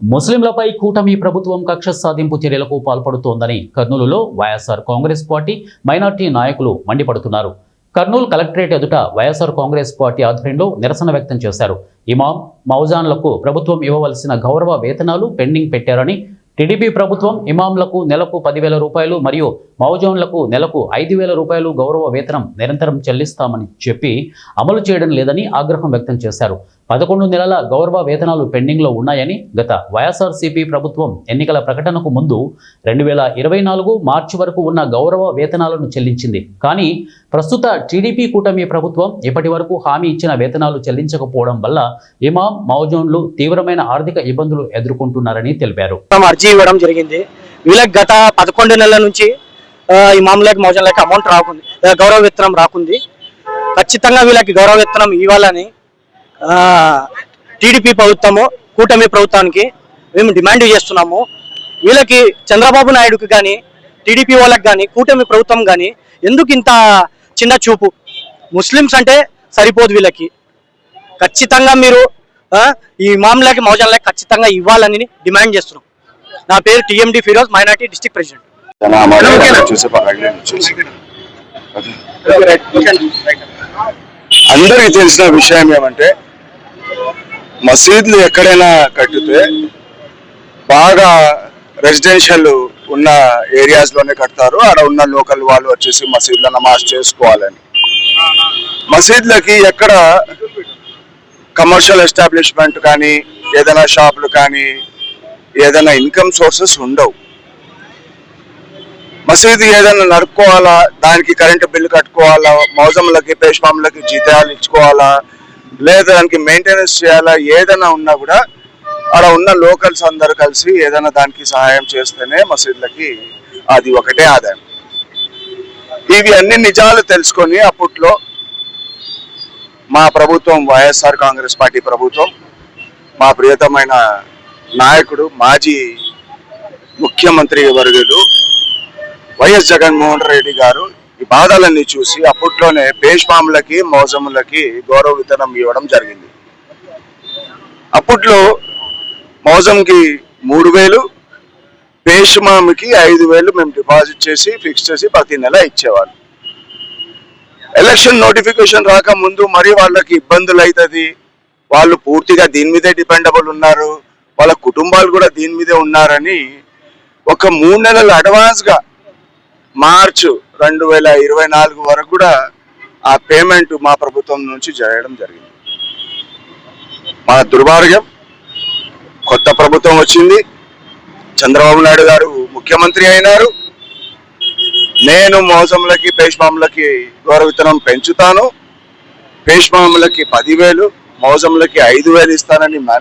ముస్లింలపై కూటమి ప్రభుత్వం కక్ష సాధింపు చర్యలకు పాల్పడుతోందని కర్నూలులో వైఎస్ఆర్ కాంగ్రెస్ పార్టీ మైనార్టీ నాయకులు మండిపడుతున్నారు. కర్నూలు కలెక్టరేట్ ఎదుట వైఎస్ఆర్ కాంగ్రెస్ పార్టీ ఆధ్వర్యంలో నిరసన వ్యక్తం చేశారు. ఇమాం మౌజాన్లకు ప్రభుత్వం ఇవ్వవలసిన గౌరవ వేతనాలు పెండింగ్ పెట్టారని టీడీపీ ప్రభుత్వం ఇమాంలకు నెలకు పదివేల రూపాయలు మరియు మౌజాన్లకు నెలకు ఐదు వేల రూపాయలు గౌరవ వేతనం నిరంతరం చెల్లిస్తామని చెప్పి అమలు చేయడం లేదని ఆగ్రహం వ్యక్తం చేశారు. పదకొండు నెలల గౌరవ వేతనాలు పెండింగ్లో ఉన్నాయని గత వైఎస్ఆర్సీపీ ప్రభుత్వం ఎన్నికల ప్రకటనకు ముందు రెండు వేల ఇరవై నాలుగు మార్చి వరకు ఉన్న గౌరవ వేతనాలను చెల్లించింది. కానీ ప్రస్తుత టీడీపీ కూటమి ప్రభుత్వం ఇప్పటి వరకు హామీ ఇచ్చిన వేతనాలు చెల్లించకపోవడం వల్ల ఇమాం మౌజోన్లు తీవ్రమైన ఆర్థిక ఇబ్బందులు ఎదుర్కొంటున్నారని తెలిపారు. అర్జీ ఇవ్వడం జరిగింది. వీళ్ళకి గత పదకొండు నెలల నుంచి ఆ, ఈ మామూలుకి అమౌంట్ రాకుంది గౌరవ విత్తనం రాకుంది. ఖచ్చితంగా వీళ్ళకి గౌరవ విత్తనం ఇవ్వాలని టీడీపీ ప్రభుత్వము కూటమి ప్రభుత్వానికి మేము డిమాండ్ చేస్తున్నాము. వీళ్ళకి చంద్రబాబు నాయుడుకి కానీ టీడీపీ వాళ్ళకి కానీ కూటమి ప్రభుత్వం కానీ ఎందుకు ఇంత చిన్న చూపు? ముస్లిమ్స్ అంటే సరిపోదు వీళ్ళకి. ఖచ్చితంగా మీరు ఈ మామూలకి మౌజన్లకి ఖచ్చితంగా ఇవ్వాలని డిమాండ్ చేస్తున్నాం. నా పేరు TMD Firoz minority district president. అందరికి తెలిసిన విషయం ఏమంటే మసీదులు ఎక్కడైనా కట్టితే బాగా రెసిడెన్షియల్ ఉన్న ఏరియాస్లోనే కడతారు. ఆడ ఉన్న లోకల్ వాళ్ళు వచ్చేసి మసీదులో నమాజ్ చేసుకోవాలని. మసీదులకి ఎక్కడ కమర్షియల్ ఎస్టాబ్లిష్మెంట్ కానీ ఏదైనా షాపులు కానీ ఏదైనా ఇన్కమ్ సోర్సెస్ ఉండవు. మసీదు ఏదైనా నడుపుకోవాలా? దానికి కరెంటు బిల్లు కట్టుకోవాలా? మౌజంలకి పేష్మాములకి జీతాలు ఇచ్చుకోవాలా? లేదా దానికి మెయింటెనెన్స్ చేయాలా ఏదైనా ఉన్నా కూడా అక్కడ ఉన్న లోకల్స్ అందరు కలిసి ఏదైనా దానికి సహాయం చేస్తేనే మసీదులకి అది ఒకటే ఆదాయం. ఇవి అన్ని నిజాలు తెలుసుకొని అప్పట్లో మా ప్రభుత్వం వైఎస్ఆర్ కాంగ్రెస్ పార్టీ ప్రభుత్వం మా ప్రియతమైన నాయకుడు మాజీ ముఖ్యమంత్రి వర్యులు వైఎస్ జగన్మోహన్ రెడ్డి గారు బాధలన్నీ చూసి అప్పట్లోనే పేష్మాములకి మౌజములకి గౌరవ విత్తనం ఇవ్వడం జరిగింది. అప్పట్లో మౌజంకి మూడు వేలు పేష్మామికి ఐదు వేలు మేము డిపాజిట్ చేసి ఫిక్స్ చేసి ప్రతి నెల ఇచ్చేవాళ్ళు. ఎలక్షన్ నోటిఫికేషన్ రాక ముందు మరి వాళ్ళకి ఇబ్బందులు అవుతుంది వాళ్ళు పూర్తిగా దీని మీదే డిపెండబుల్ ఉన్నారు. వాళ్ళ కుటుంబాలు కూడా దీని మీదే ఉన్నారని ఒక మూడు నెలలు అడ్వాన్స్గా మార్చు రెండు వేల ఇరవై నాలుగు వరకు కూడా ఆ పేమెంట్ మా ప్రభుత్వం నుంచి చేయడం జరిగింది. మన దుర్భాగ్యం కొత్త ప్రభుత్వం వచ్చింది. చంద్రబాబు నాయుడు గారు ముఖ్యమంత్రి అయినారు. నేను మోసంలకి పేష్మాములకి గౌరవితనం పెంచుతాను. పేష్మాములకి పదివేలు మోసంలకి ఐదు వేలు ఇస్తానని